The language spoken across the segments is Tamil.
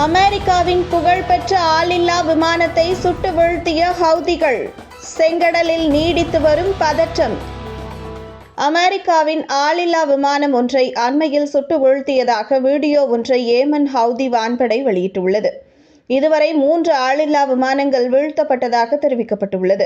அமெரிக்காவின் புகழ்பெற்ற ஆளில்லா விமானத்தை சுட்டு வீழ்த்திய ஹவுதிகள் செங்கடலில் நீடித்து வரும் பதற்றம். அமெரிக்காவின் ஆளில்லா விமானம் ஒன்றை அண்மையில் சுட்டு வீழ்த்தியதாக வீடியோ ஒன்றை ஏமன் ஹவுதி வான்படை வெளியிட்டுள்ளது. இதுவரை மூன்று ஆளில்லா விமானங்கள் வீழ்த்தப்பட்டதாக தெரிவிக்கப்பட்டுள்ளது.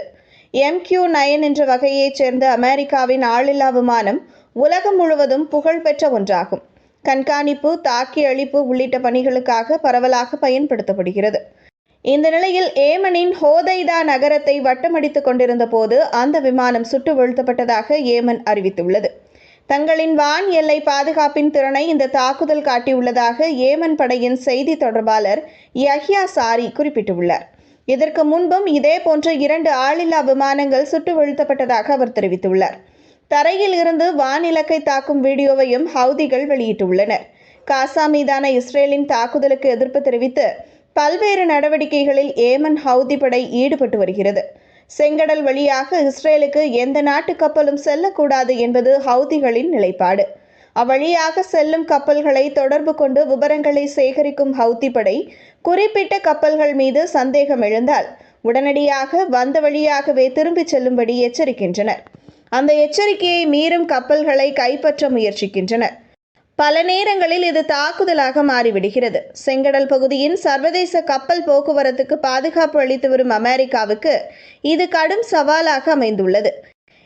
எம்கியூ நயன் என்ற வகையைச் சேர்ந்த அமெரிக்காவின் ஆளில்லா விமானம் உலகம் முழுவதும் புகழ்பெற்ற ஒன்றாகும். கண்காணிப்பு தாக்கி அழிப்பு உள்ளிட்ட பணிகளுக்காக பரவலாக பயன்படுத்தப்படுகிறது. இந்த நிலையில் ஏமனின் ஹோதைதா நகரத்தை வட்டமடித்துக் கொண்டிருந்த போது அந்த விமானம் சுட்டு வீழ்த்தப்பட்டதாக ஏமன் அறிவித்துள்ளது. தங்களின் வான் எல்லை பாதுகாப்பின் திறனை இந்த தாக்குதல் காட்டியுள்ளதாக ஏமன் படையின் செய்தி தொடர்பாளர் யஹ்யா சாரி குறிப்பிட்டுள்ளார். இதற்கு முன்பும் இதேபோன்ற இரண்டு ஆளில்லா விமானங்கள் சுட்டு வீழ்த்தப்பட்டதாக அவர் தெரிவித்துள்ளார். தரையில் இருந்து வானிலக்கை தாக்கும் வீடியோவையும் ஹவுதிகள் வெளியிட்டுள்ளனர். காசா மீதான இஸ்ரேலின் தாக்குதலுக்கு எதிர்ப்பு தெரிவித்து பல்வேறு நடவடிக்கைகளில் ஏமன் ஹவுதி படை ஈடுபட்டு வருகிறது. செங்கடல் வழியாக இஸ்ரேலுக்கு எந்த நாட்டு கப்பலும் செல்லக்கூடாது என்பது ஹவுதிகளின் நிலைப்பாடு. அவ்வழியாக செல்லும் கப்பல்களை தொடர்பு கொண்டு விவரங்களை சேகரிக்கும் ஹவுதி படை குறிப்பிட்ட கப்பல்கள் மீது சந்தேகம் எழுந்தால் உடனடியாக வந்த வழியாகவே திரும்பிச் செல்லும்படி எச்சரிக்கின்றனர். அந்த எச்சரிக்கையை மீறும் கப்பல்களை கைப்பற்ற முயற்சிக்கின்றனர். பல நேரங்களில் இது தாக்குதலாக மாறிவிடுகிறது. செங்கடல் பகுதியின் சர்வதேச கப்பல் போக்குவரத்துக்கு பாதுகாப்பு அளித்து வரும் அமெரிக்காவுக்கு இது கடும் சவாலாக அமைந்துள்ளது.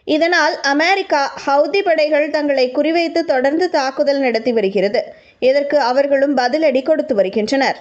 இதனால் அமெரிக்கா ஹவுதி படைகள் தங்களை குறிவைத்து தொடர்ந்து தாக்குதல் நடத்தி வருகிறது. இதற்கு அவர்களும் பதிலடி கொடுத்து வருகின்றனர்.